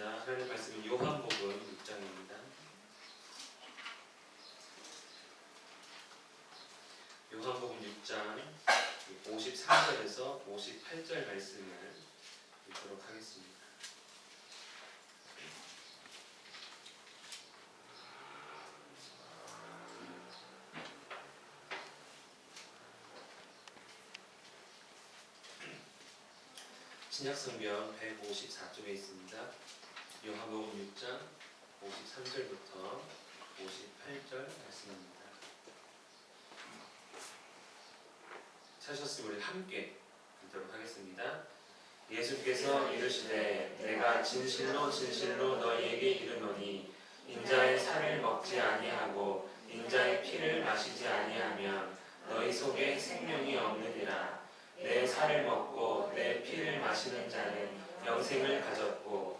하겠습니다. 하나님 말씀은 요한복음 6장입니다. 요한복음 6장 53절에서 58절 말씀을 읽도록 하겠습니다. 신약성경 154쪽에 있습니다. 요한복음 6장 53절부터 58절 말씀입니다. 찾으셨으면 우리 함께 읽도록 하겠습니다. 예수께서 이르시되 내가 진실로 진실로 너희에게 이르노니 인자의 살을 먹지 아니하고 인자의 피를 마시지 아니하면 너희 속에 생명이 없느니라 내 살을 먹고 내 피를 마시는 자는 영생을 가졌고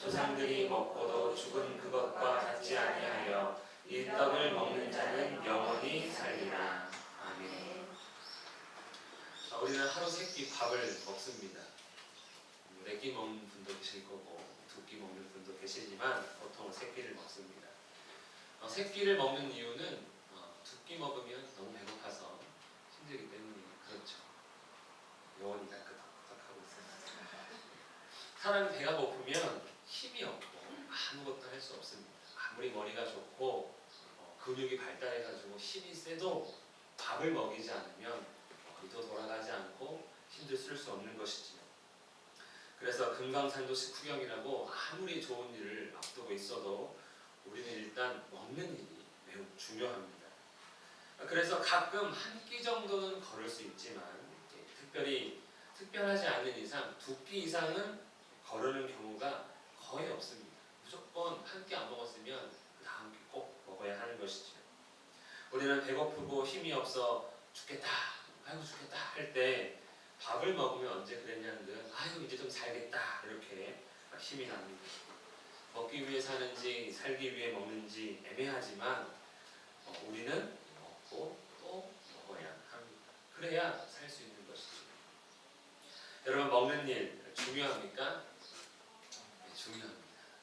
조상들이 먹고도 죽은 그것과 같지 아니하여 이 떡을 먹는 자는 영원히 살리라 아멘 자, 우리는 하루 세 끼 밥을 먹습니다. 네 끼 먹는 분도 계실 거고 두 끼 먹는 분도 계시지만 보통 세 끼를 먹습니다. 어, 세 끼를 먹는 이유는 어, 두끼 먹으면 너무 배고파서 힘들기 때문이 그렇죠. 요원이 다 끄덕끄덕하고 있습니다. 사람이 배가 고프면 힘이 없고 아무것도 할 수 없습니다. 아무리 머리가 좋고 어, 근육이 발달해가지고 힘이 세도 밥을 먹이지 않으면 머리도 돌아가지 않고 힘도 쓸수 없는 것이지요. 그래서 금강산도 식후경이라고 아무리 좋은 일을 앞두고 있어도 우리는 일단 먹는 일이 매우 중요합니다. 그래서 가끔 한 끼 정도는 걸을 수 있지만 예, 특별히 특별하지 않은 이상 두 끼 이상은 거르는 경우가 거의 없습니다. 무조건 한 끼 안 먹었으면 그 다음 끼 꼭 먹어야 하는 것이죠. 우리는 배고프고 힘이 없어 죽겠다, 아이고 죽겠다 할 때 밥을 먹으면 언제 그랬냐는 듯 아이고 이제 좀 살겠다 이렇게 힘이 납니다. 먹기 위해 사는지 살기 위해 먹는지 애매하지만 어, 우리는 먹고 또 먹어야 합니다. 그래야 살 수 있는 것이죠. 여러분 먹는 일 중요합니까? 네, 중요합니다.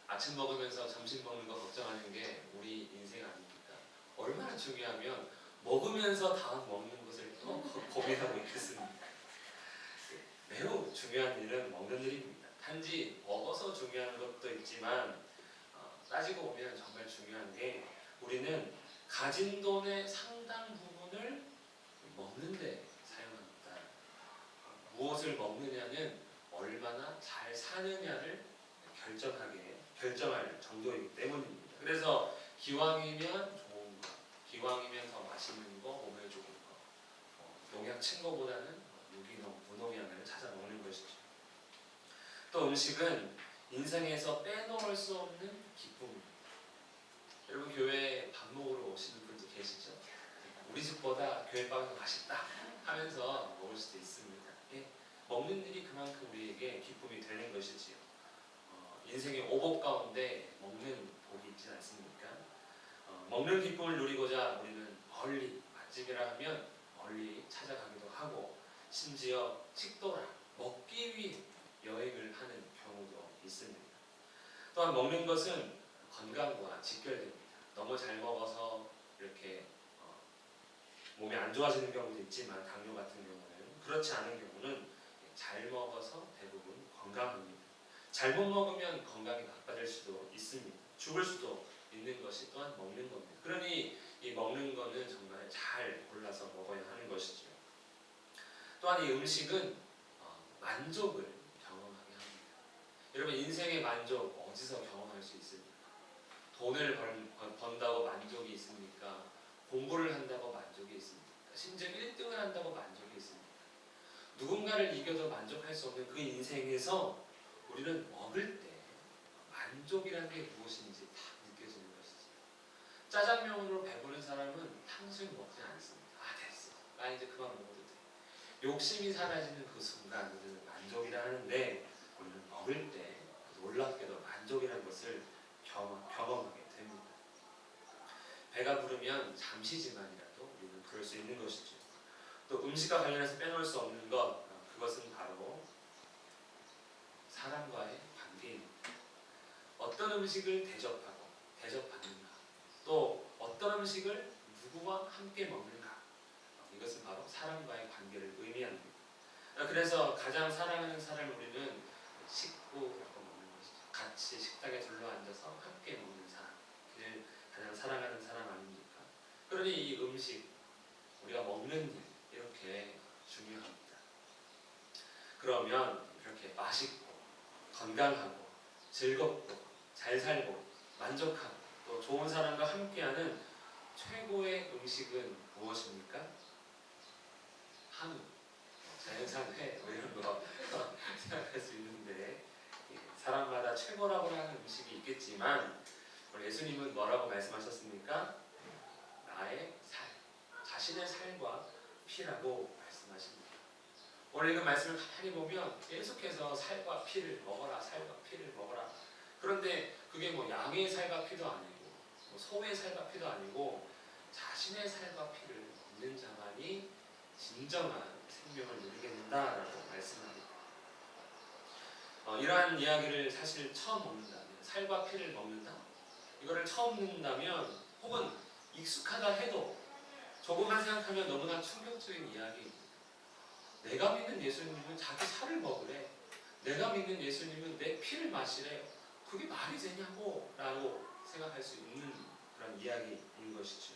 아침 먹으면서 점심 먹는 거 걱정하는 게 우리 인생 아닙니까? 얼마나 중요하면 먹으면서 다음 먹는 것을 또 고- 고민하고 있겠습니까? 네, 매우 중요한 일은 먹는 일입니다. 단지 먹어서 중요한 것도 있지만 어, 따지고 보면 정말 중요한 게 우리는 가진 돈의 상당 부분을 먹는데 사용합니다. 어, 무엇을 먹느냐는 얼마나 잘 사느냐를 결정하게 결정할 정도이기 때문입니다. 그래서 기왕이면 좋은 거, 기왕이면 더 맛있는 거, 몸에 좋은 거, 어, 농약 친 거보다는 유기농, 무농약을 찾아 먹는 것이죠. 또 음식은 인생에서 빼놓을 수 없는 기쁨입니다. 여러분 교회에 밥 먹으러 오시는 분도 계시죠? 우리 집보다 교회 밥이 더 맛있다 하면서 먹을 수도 있습니다. 예, 먹는 일이 그만큼 우리에게 기쁨이 되는 것이지요. 어, 인생의 오복 가운데 먹는 복이 있지 않습니까? 어, 먹는 기쁨을 누리고자 우리는 멀리 맛집이라 하면 멀리 찾아가기도 하고 심지어 식도락 먹기 위해 여행을 하는 경우도 있습니다. 또한 먹는 것은 건강과 직결됩니다. 너무 잘 먹어서 이렇게 어, 몸이 안 좋아지는 경우도 있지만 당뇨 같은 경우는 그렇지 않은 경우는 잘 먹어서 대부분 건강합니다. 잘못 먹으면 건강이 나빠질 수도 있습니다. 죽을 수도 있는 것이 또한 먹는 겁니다. 그러니 이 먹는 거는 정말 잘 골라서 먹어야 하는 것이죠. 또한 이 음식은 어, 만족을 경험하게 합니다. 여러분 인생의 만족 어디서 경험할 수 있습니까? 돈을 번, 번- 번다고 만족이 있습니까? 공부를 한다고 만족이 있습니까? 심지어 1등을 한다고 만족이 있습니까? 누군가를 이겨도 만족할 수 없는 그 인생에서 우리는 먹을 때 만족이라는 게 무엇인지 딱 느껴지는 것이죠. 짜장면으로 배부른 사람은 탕수육 먹지 않습니다. 아 됐어. 나 이제 그만 먹어도 돼. 욕심이 사라지는 그 순간을 만족이라 하는데 우리는 먹을 때 놀랍게도 만족이라는 것을 경험, 경험하게 됩니다. 배가 부르면 잠시지만이라도 우리는 그럴 수 있는 것이죠. 또 음식과 관련해서 빼놓을 수 없는 것 어, 그것은 바로 사람과의 관계입니다. 어떤 음식을 대접하고 대접받는가 또 어떤 음식을 누구와 함께 먹는가 어, 이것은 바로 사람과의 관계를 의미합니다. 어, 그래서 가장 사랑하는 사람을 우리는 식구라고 먹는 것이죠. 같이 식탁에 둘러앉아서 함께 먹는 사람 그를 가장 사랑하는 사람 아닙니까? 그러니 이 음식 우리가 먹는 일 이렇게 중요합니다. 그러면 이렇게 맛있고 건강하고 즐겁고 잘 살고 만족하고 또 좋은 사람과 함께하는 최고의 음식은 무엇입니까? 한우, 자연산 회, 뭐 이런 거 생각할 수 있는데 예, 사람마다 최고라고 하는 음식이 있겠지만 우리 예수님은 뭐라고 말씀하셨습니까? 나의 살, 자신의 살과 피라고 말씀하십니다. 오늘 읽은 말씀을 가만히 보면 계속해서 살과 피를 먹어라, 살과 피를 먹어라. 그런데 그게 뭐 양의 살과 피도 아니고, 뭐 소의 살과 피도 아니고, 자신의 살과 피를 먹는 자만이 진정한 생명을 누리게 된다라고 말씀합니다. 어, 이러한 이야기를 사실 처음 먹는다면, 살과 피를 먹는다? 이거를 처음 듣는다면, 혹은 익숙하다 해도 조금만 생각하면 너무나 충격적인 이야기입니다. 내가 믿는 예수님은 자기 살을 먹으래. 내가 믿는 예수님은 내 피를 마시래. 그게 말이 되냐고 라고 생각할 수 있는 그런 이야기인 것이죠.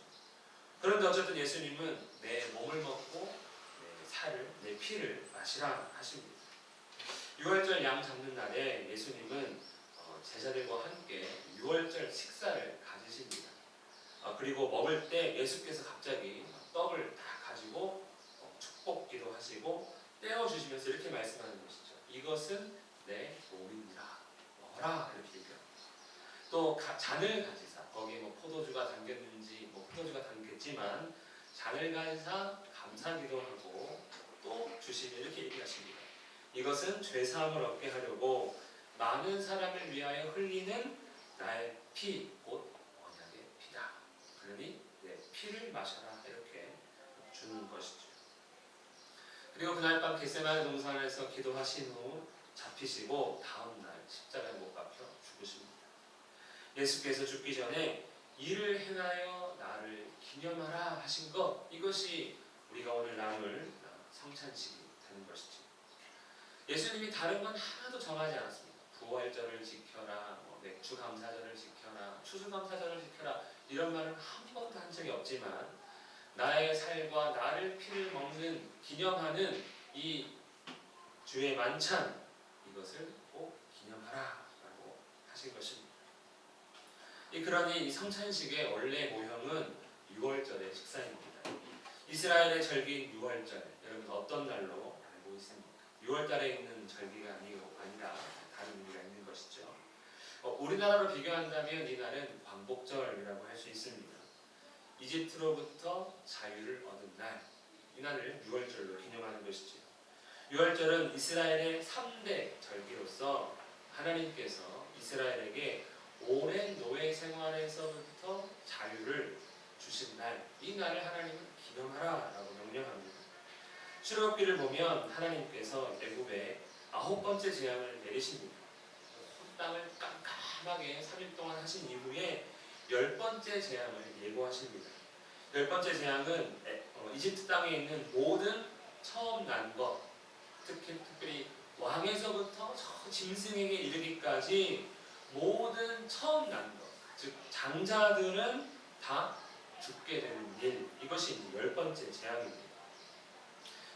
그런데 어쨌든 예수님은 내 몸을 먹고 내 살을, 내 피를 마시라 하십니다. 6월절 양 잡는 날에 예수님은 어, 제자들과 함께 6월절 식사를 가지십니다. 어, 그리고 먹을 때 예수께서 갑자기 떡을 다 가지고 어, 축복기도 하시고 떼어주시면서 이렇게 말씀하는 것이죠. 이것은 내 몸입니다. 먹어라 이렇게 얘기합니다. 또 가- 잔을 가지사 거기에 뭐 포도주가 담겼는지 뭐 포도주가 담겼지만 잔을 가지사 감사기도 하고 또 주시면 이렇게 얘기하십니다. 이것은 죄 사함을 얻게 하려고 많은 사람을 위하여 흘리는 나의 피, 곧 언약의 피다. 그러니 내 피를 마셔라 이렇게 주는 것이죠. 그리고 그날 밤 겟세마네 동산에서 기도하신 후 잡히시고 다음 날 십자가에 못 박혀 죽으십니다. 예수께서 죽기 전에 이를 행하여 나를 기념하라 하신 것 이것이 우리가 오늘 나눌 성찬식이 되는 것이죠. 예수님이 다른 건 하나도 정하지 않았습니다. 부활절을 지켜라, 뭐 맥주 감사절을 지켜라, 추수 감사절을 지켜라 이런 말은 한 번도 한 적이 없지만 나의 살과 나를 피를 먹는 기념하는 이 주의 만찬 이것을 꼭 기념하라라고 하신 것입니다. 이 그러니 이 성찬식의 원래 모형은 6월절의 식사입니다. 이스라엘의 절기인 6월절 여러분 어떤 날로 알고 있습니까? 6월달에 있는 절기가 아니고 아니라 다른 의미가 있는 것이죠. 어, 우리나라로 비교한다면 이 날은 광복절이라고 할 수 있습니다. 이집트로부터 자유를 얻은 날, 이 날을 6월절로 기념하는 것이죠. 6월절은 이스라엘의 3대 절기로서 하나님께서 이스라엘에게 오랜 노예 생활에서부터 자유를 주신 날, 이 날을 하나님은 기념하라라고 명령합니다. 출애굽기를 보면 하나님께서 애굽에 아홉 번째 재앙을 내리십니다. 온 땅을 깜깜하게 3일 동안 하신 이후에 열 번째 재앙을 예고하십니다. 열 번째 재앙은 에- 어, 이집트 땅에 있는 모든 처음 난 것, 특히 특별히 왕에서부터 저 짐승에게 이르기까지 모든 처음 난 것, 즉 장자들은 다 죽게 되는 일, 이것이 열 번째 재앙입니다.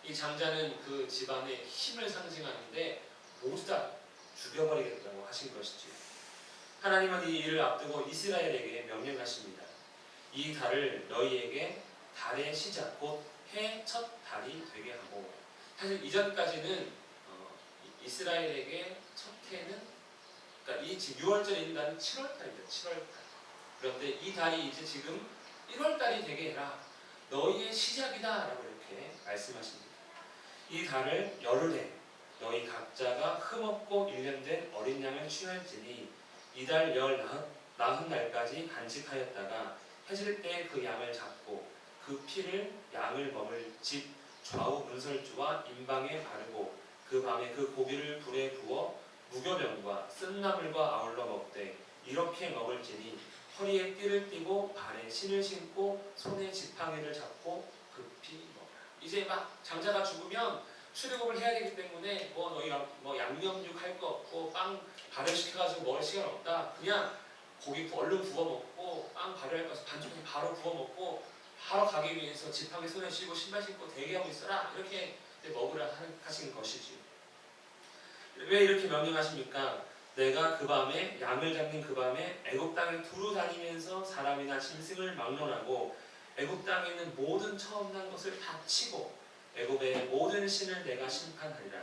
이 장자는 그 집안의 힘을 상징하는데 모두 다 죽여버리겠다고 하신 것이죠. 하나님은 이 일을 앞두고 이스라엘에게 명령하십니다. 이 달을 너희에게 달의 시작, 곧 해 첫 달이 되게 하고 사실 이전까지는 어, 이- 이스라엘에게 첫 해는 그러니까 이 지금 6월절에 있는 달은 7월달입니다. 7월달. 그런데 이 달이 이제 지금 1월달이 되게 해라. 너희의 시작이다 라고 이렇게 말씀하십니다. 이 달을 열흘에 너희 각자가 흠없고 일련된 어린 양을 취할지니 이달 열 나흔, 날까지 간직하였다가 해질 때 그 양을 잡고 그 피를 양을 머물 집 좌우 문설주와 임방에 바르고 그 밤에 그 고기를 불에 구워 무교병과 쓴나물과 아울러 먹되 이렇게 먹을지니 허리에 띠를 띠고 발에 신을 신고 손에 지팡이를 잡고 급히 먹으라. 이제 막 장자가 죽으면 출애굽을 해야 되기 때문에 뭐 너희 뭐 양념육 할 거 없고 빵 발효시켜가지고 먹을 시간 없다. 그냥 고기 구- 얼른 구워 먹고 빵 발효할 거 반죽해 바로 구워 먹고 바로 가기 위해서 지팡이 손에 쥐고 신발 신고 대기하고 있어라. 이렇게 먹으라 하신 것이지요. 왜 이렇게 명령하십니까? 내가 그 밤에 양을 잡는 그 밤에 애굽 땅에 두루 다니면서 사람이나 짐승을 막론하고 애굽 땅에 있는 모든 처음 난 것을 다 치고 애굽의 모든 신을 내가 심판하리라.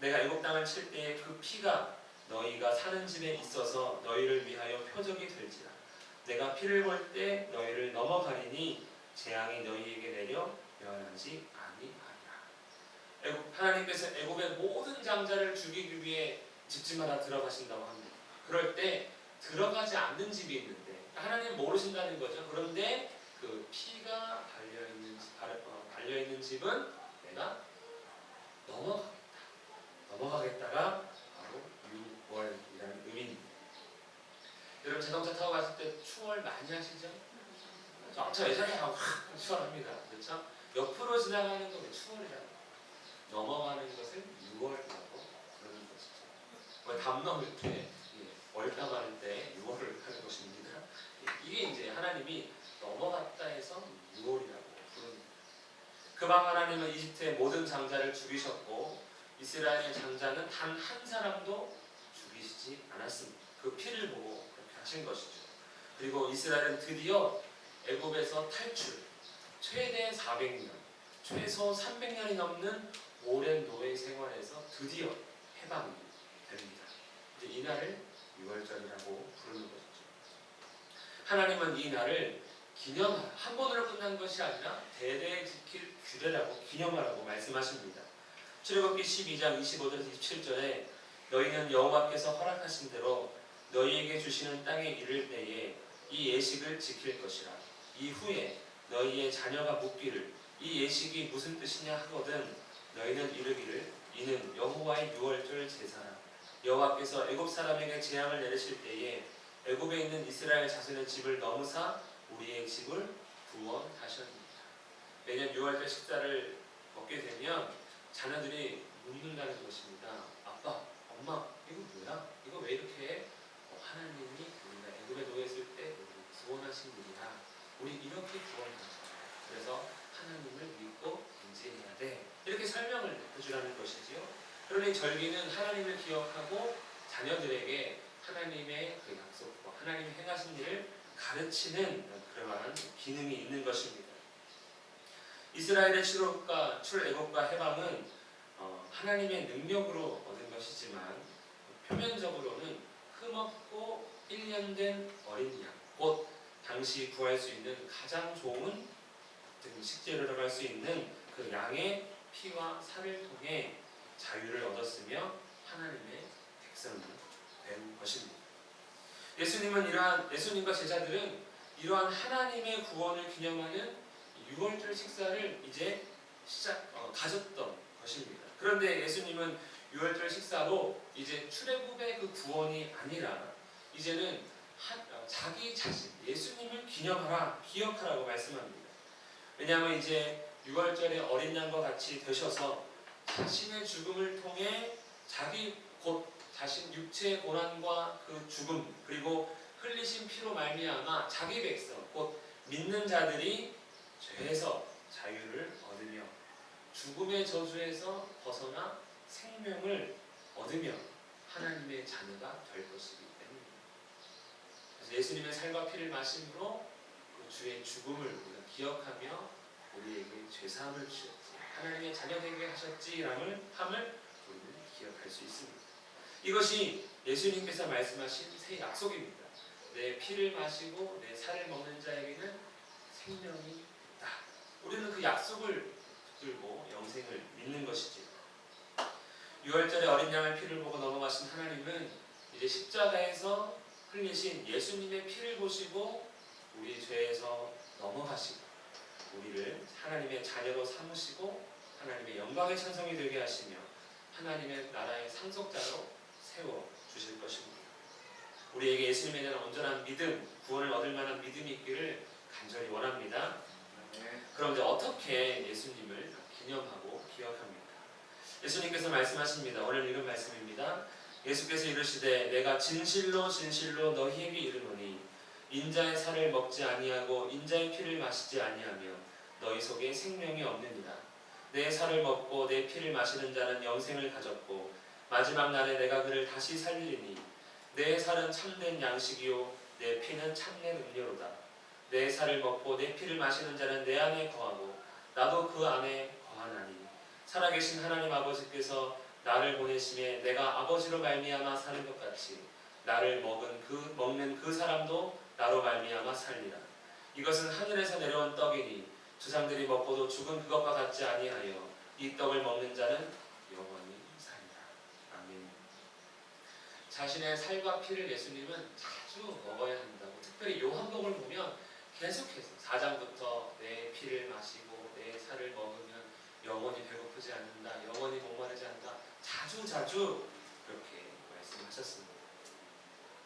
내가 애굽 땅을 칠 때에 그 피가 너희가 사는 집에 있어서 너희를 위하여 표적이 될지라. 내가 피를 볼 때 너희를 넘어가리니 재앙이 너희에게 내려 면하지 아니하리라. 애굽 하나님께서 애굽의 모든 장자를 죽이기 위해 집집마다 들어가신다고 합니다. 그럴 때 들어가지 않는 집이 있는데 하나님 모르신다는 거죠. 그런데 그 피가 달려 있는 달려 있는 집은 내가 넘어가겠다. 넘어가겠다가 바로 6월이라는 의미입니다. 여러분 자동차 타고 갔을 때 추월 많이 하시죠? 저, 저 예전에 확 추월합니다. 그렇죠? 옆으로 지나가는 거왜 추월이라고? 넘어가는 것을 6월이라고 부르는 것이죠. 뭐담 넘을 때, 예, 월담할 때 6월을 하는 것입니다. 예, 이게 이제 하나님이 넘어갔다 해서 6월이라고 부릅니다. 그방 하나님은 이집트의 모든 장자를 죽이셨고 이스라엘의 장자는 단 한 사람도 죽이시지 않았습니다. 그 피를 보고 그렇게 하신 것이죠. 그리고 이스라엘은 드디어 애굽에서 탈출, 최대 400년, 최소 300년이 넘는 오랜 노예 생활에서 드디어 해방이 됩니다. 이제 이 날을 6월절이라고 부르는 것이죠. 하나님은 이 날을 기념하라. 한 번으로 끝난 것이 아니라 대대에 지킬 규례라고 기념하라고 말씀하십니다. 출애굽기 12장 25절에서 27절에 너희는 여호와께서 허락하신 대로 너희에게 주시는 땅에 이를 때에 이 예식을 지킬 것이라. 이후에 너희의 자녀가 묻기를 이 예식이 무슨 뜻이냐 하거든 너희는 이르기를 이는 여호와의 유월절 제사라. 여호와께서 애굽 사람에게 재앙을 내리실 때에 애굽에 있는 이스라엘 자손의 집을 넘으사 우리의 집을 구원하셨습니다. 매년 6월절 식사를 먹게 되면 자녀들이 묻는다는 것입니다. 아빠, 엄마, 이거 뭐야? 이거 왜 이렇게 해? 어, 하나님이 우리가 애굽에 놓여 있을 때 구원하신 분이야. 우리 이렇게 구원받았어요. 그래서 하나님을 믿고 인지해야 돼. 이렇게 설명을 해주라는 것이지요. 그러니 절기는 하나님을 기억하고 자녀들에게 하나님의 그 약속과 하나님이 행하신 일을 가르치는 그러한 기능이 있는 것입니다. 이스라엘의 출애굽과 출애굽과 해방은 어, 하나님의 능력으로 얻은 것이지만 표면적으로는 흠없고 1년 된 어린 양, 곧 당시 구할 수 있는 가장 좋은 식재료라고 할 수 있는 그 양의 피와 살을 통해 자유를 얻었으며 하나님의 백성이 된 것입니다. 예수님은 이러한 예수님과 제자들은 이러한 하나님의 구원을 기념하는 6월절 식사를 이제 시작 어, 가졌던 것입니다. 그런데 예수님은 6월절 식사로 이제 출애굽의 그 구원이 아니라 이제는 하, 어, 자기 자신 예수님을 기념하라 기억하라고 말씀합니다. 왜냐하면 이제 6월절에 어린 양과 같이 되셔서 자신의 죽음을 통해 자기 곧 자신 육체의 고난과 그 죽음 그리고 흘리신 피로 말미암아 자기 백성 곧 믿는 자들이 죄에서 자유를 얻으며 죽음의 저주에서 벗어나 생명을 얻으며 하나님의 자녀가 될 것이기 때문입니다. 그래서 예수님의 살과 피를 마심으로 그 주의 죽음을 우리가 기억하며 우리에게 죄사함을 주셨지 하나님의 자녀 되게 하셨지라는 함을 우리는 기억할 수 있습니다. 이것이 예수님께서 말씀하신 새 약속입니다. 내 피를 마시고 내 살을 먹는 자에게는 생명이 있다. 우리는 그 약속을 붙들고 영생을 믿는 것이지. 6월절에 어린 양의 피를 보고 넘어가신 하나님은 이제 십자가에서 흘리신 예수님의 피를 보시고 우리 죄에서 넘어가시고 우리를 하나님의 자녀로 삼으시고 하나님의 영광의 찬성이 되게 하시며 하나님의 나라의 상속자로 세워 주실 것입니다. 우리에게 예수님에 대한 온전한 믿음, 구원을 얻을 만한 믿음이 있기를 간절히 원합니다. 그럼 이제 어떻게 예수님을 기념하고 기억합니까? 예수님께서 말씀하십니다. 오늘 이런 말씀입니다. 예수께서 이르시되 내가 진실로 진실로 너희에게 이르노니 인자의 살을 먹지 아니하고 인자의 피를 마시지 아니하면 너희 속에 생명이 없느니라. 내 살을 먹고 내 피를 마시는 자는 영생을 가졌고 마지막 날에 내가 그를 다시 살리니 내 살은 참된 양식이요 내 피는 참된 음료로다. 내 살을 먹고 내 피를 마시는 자는 내 안에 거하고 나도 그 안에 거하나니 살아계신 하나님 아버지께서 나를 보내심에 내가 아버지로 말미암아 사는 것 같이 나를 먹은 그 먹는 그 사람도 나로 말미암아 살리라. 이것은 하늘에서 내려온 떡이니 주상들이 먹고도 죽은 그것과 같지 아니하여 이 떡을 먹는 자는 영원히 살리라. 아멘. 자신의 살과 피를 예수님은 자주 먹어야 한다고 특별히 요한복음을 보면 계속해서 4장부터 내 피를 마시고 내 살을 먹으면 영원히 배고프지 않는다. 영원히 목마르지 않는다. 자주 자주 그렇게 말씀하셨습니다.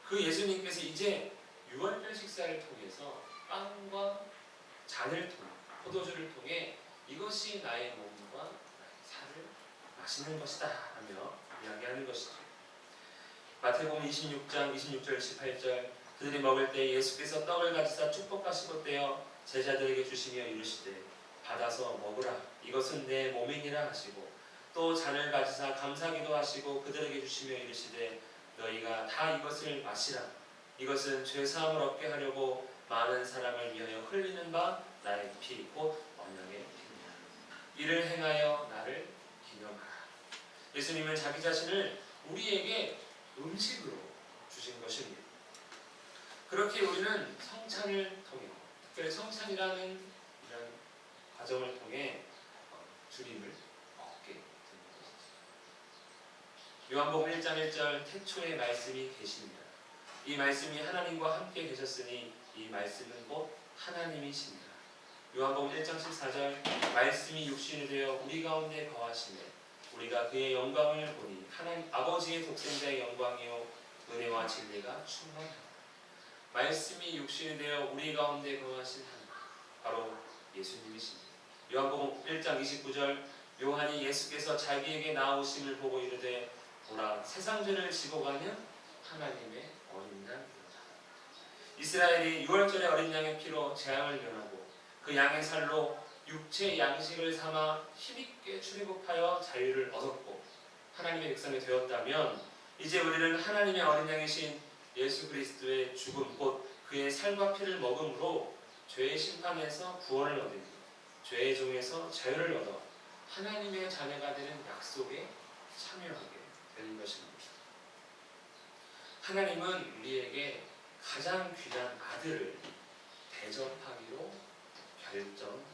그 예수님께서 이제 유월절 식사를 통해서 빵과 잔을 통해 포도주를 통해 이것이 나의 몸과 나의 살을 마시는 것이다 하며 이야기하는 것이죠. 마태복음 26장 26절 18절. 그들이 먹을 때 예수께서 떡을 가지사 축복하시고 떼어 제자들에게 주시며 이르시되 받아서 먹으라. 이것은 내 몸이니라 하시고 또 잔을 가지사 감사기도 하시고 그들에게 주시며 이르시되 너희가 다 이것을 마시라. 이것은 죄 사함을 얻게 하려고 많은 사람을 위하여 흘리는 바 나의 피곧 언약의 피니라 이를 행하여 나를 기념하라. 예수님은 자기 자신을 우리에게 음식으로 주신 것입니다. 그렇게 우리는 성찬을 통해 특별히 성찬이라는 이런 과정을 통해 어, 주님을 되는 것이죠. 요한복음 1장 1절 태초에 말씀이 계십니다. 이 말씀이 하나님과 함께 계셨으니 이 말씀은 곧 하나님이십니다. 요한복음 1장 14절 말씀이 육신이 되어 우리 가운데 거하시네 우리가 그의 영광을 보니 하나님 아버지의 독생자의 영광이요 은혜와 진리가 충만하다. 말씀이 육신이 되어 우리 가운데 거하신 하나님 바로 예수님이십니다. 요한복음 1장 29절 요한이 예수께서 자기에게 나오심을 보고 이르되 보라 세상 죄를 지고 가는 하나님의 어린 양이로다. 이스라엘이 6월절에 어린 양의 피로 재앙을 면하고 그 양의 살로 육체 양식을 삼아 힘있게 출애굽하여 자유를 얻었고 하나님의 백성이 되었다면 이제 우리는 하나님의 어린 양이신 예수 그리스도의 죽음 곧 그의 살과 피를 먹음으로 죄의 심판에서 구원을 얻으니 죄의 종에서 자유를 얻어 하나님의 자녀가 되는 약속에 참여하게 되는 것입니다. 하나님은 우리에게 가장 귀한 아들을 대접하기로 결정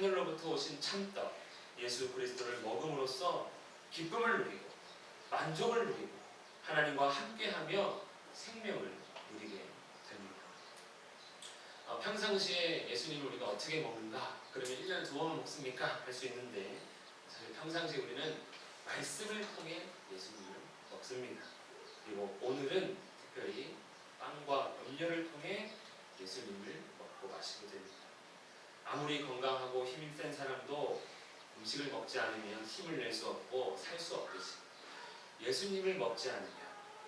하늘로부터 오신 참떡 예수 그리스도를 먹음으로써 기쁨을 누리고 만족을 누리고 하나님과 함께하며 생명을 누리게 됩니다. 어, 평상시에 예수님을 우리가 어떻게 먹는가? 그러면 1년에 두 번은 먹습니까? 할 수 있는데 사실 평상시에 우리는 말씀을 통해 예수님을 먹습니다. 그리고 오늘은 특별히 빵과 음료를 통해 예수님을 먹고 마시게 됩니다. 아무리 건강하고 힘이 센 사람도 음식을 먹지 않으면 힘을 낼 수 없고 살 수 없듯이 예수님을 먹지 않으면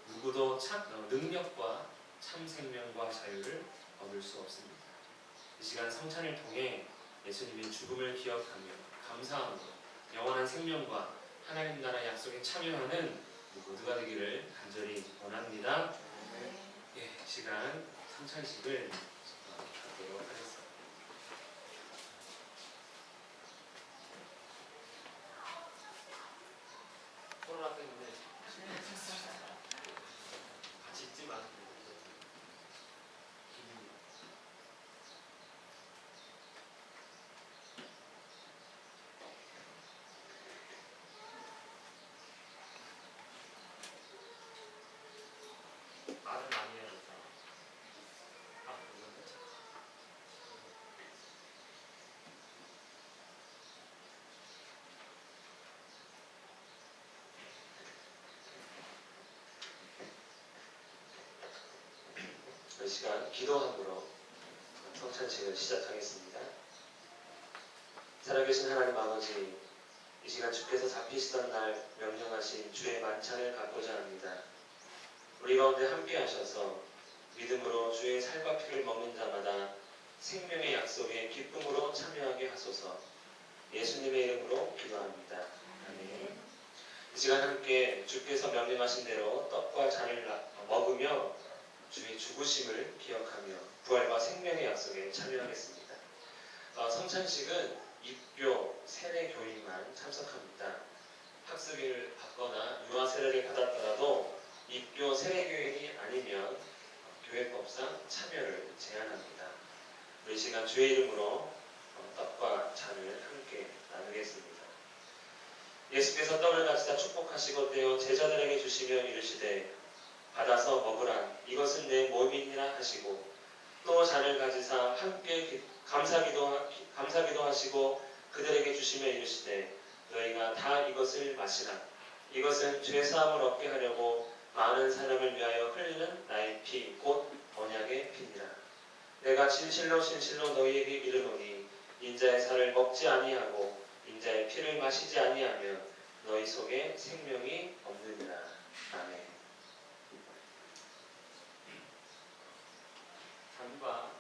누구도 참, 어, 능력과 참 생명과 자유를 얻을 수 없습니다. 이 시간 성찬을 통해 예수님의 죽음을 기억하며 감사함으로 영원한 생명과 하나님 나라 약속에 참여하는 모두가 되기를 간절히 원합니다. 예, 이 시간 성찬식을 어, 갖도록 하겠습니다. 코로나 때문에 같이 있지 마. 말을 많이 해야 된다. 아, 그건 괜찮아. 이 시간 기도함으로 성찬식을 시작하겠습니다. 살아계신 하나님 아버지, 이 시간 주께서 잡히시던 날 명령하신 주의 만찬을 갖고자 합니다. 우리 가운데 함께 하셔서 믿음으로 주의 살과 피를 먹는 자마다 생명의 약속에 기쁨으로 참여하게 하소서 예수님의 이름으로 기도합니다. 아멘. 이 시간 함께 주께서 명령하신 대로 떡과 잔을 나- 먹으며 주의 죽으심을 기억하며 부활과 생명의 약속에 참여하겠습니다. 어, 성찬식은 입교 세례 교인만 참석합니다. 학습을 받거나 유아 세례를 받았더라도 입교 세례 교인이 아니면 교회법상 참여를 제한합니다. 우리 시간 주의 이름으로 어, 떡과 잔을 함께 나누겠습니다. 예수께서 떡을 가지다 축복하시고 떼어 제자들에게 주시며 이르시되 받아서 먹으라. 이것은 내 몸이니라 하시고 또 잔을 가지사 함께 기- 감사기도 감사기도 하시고 그들에게 주시며 이르시되 너희가 다 이것을 마시라. 이것은 죄 사함을 얻게 하려고 많은 사람을 위하여 흘리는 나의 피 곧 언약의 피니라. 내가 진실로 진실로 너희에게 이르노니 인자의 살을 먹지 아니하고 인자의 피를 마시지 아니하면 너희 속에 생명이 없느니라. 아멘. 잔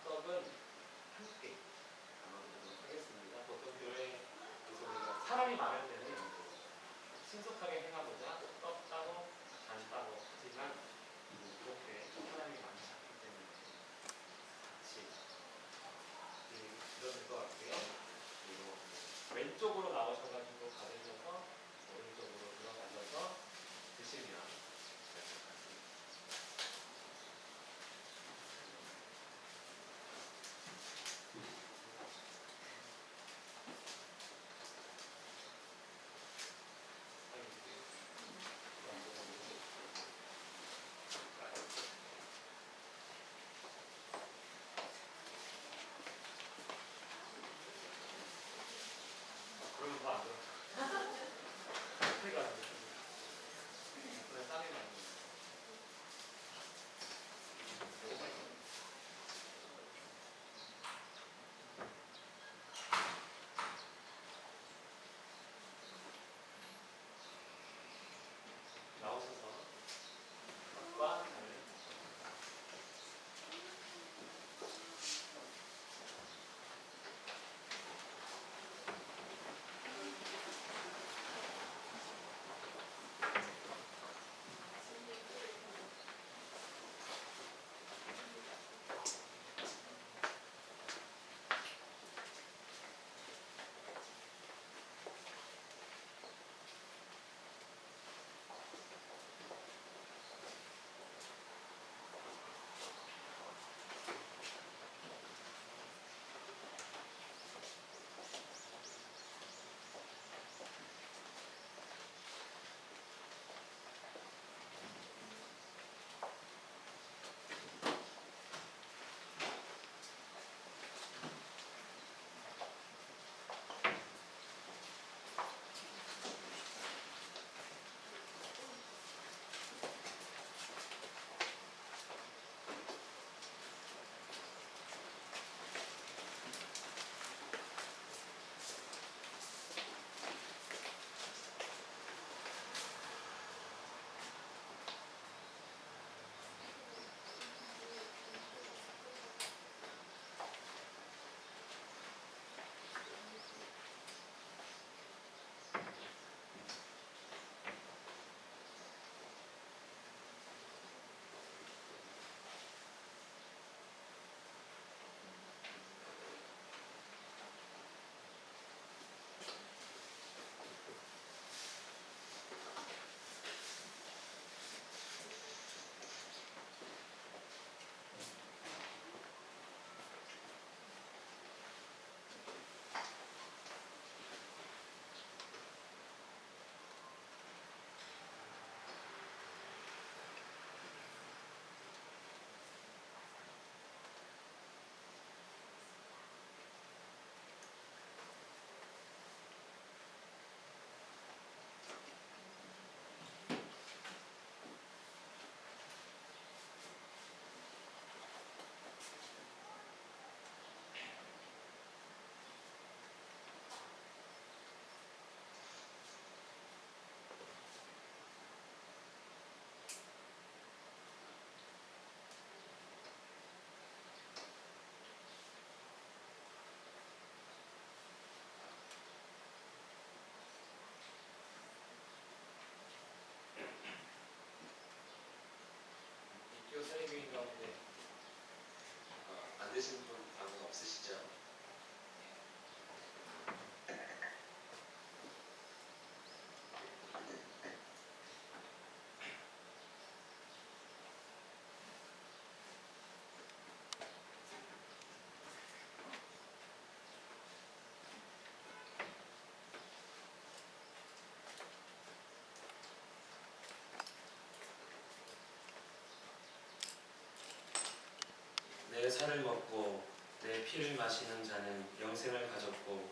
살을 먹고 내 피를 마시는 자는 영생을 가졌고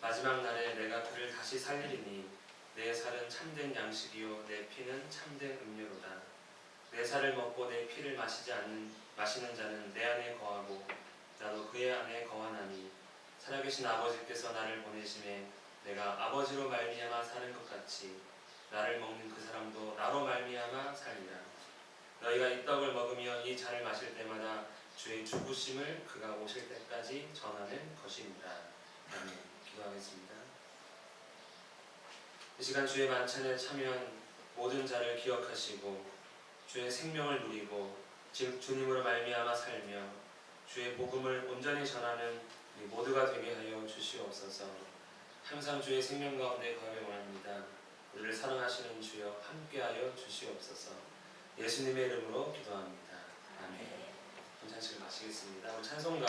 마지막 날에 내가 그를 다시 살리리니 내 살은 참된 양식이요 내 피는 참된 음료로다. 내 살을 먹고 내 피를 마시지 않는 마시는 자는 내 안에 거하고 나도 그의 안에 거하나니 살아계신 아버지께서 나를 보내심에 내가 아버지로 말미암아 사는 것 같이 나를 먹는 그 사람도 나로 말미암아 살리라. 너희가 이 떡을 먹으며 이 잔을 마실 때마다 주의 죽으심을 그가 오실 때까지 전하는 것입니다. 아멘. 기도하겠습니다. 이 시간 주의 만찬에 참여한 모든 자를 기억하시고 주의 생명을 누리고 즉 주님으로 말미암아 살며 주의 복음을 온전히 전하는 우리 모두가 되게 하여 주시옵소서. 항상 주의 생명 가운데 거하길 원합니다. 우리를 사랑하시는 주여 함께하여 주시옵소서. 예수님의 이름으로 기도합니다. 아멘. 찬식을 마치겠습니다. 찬송가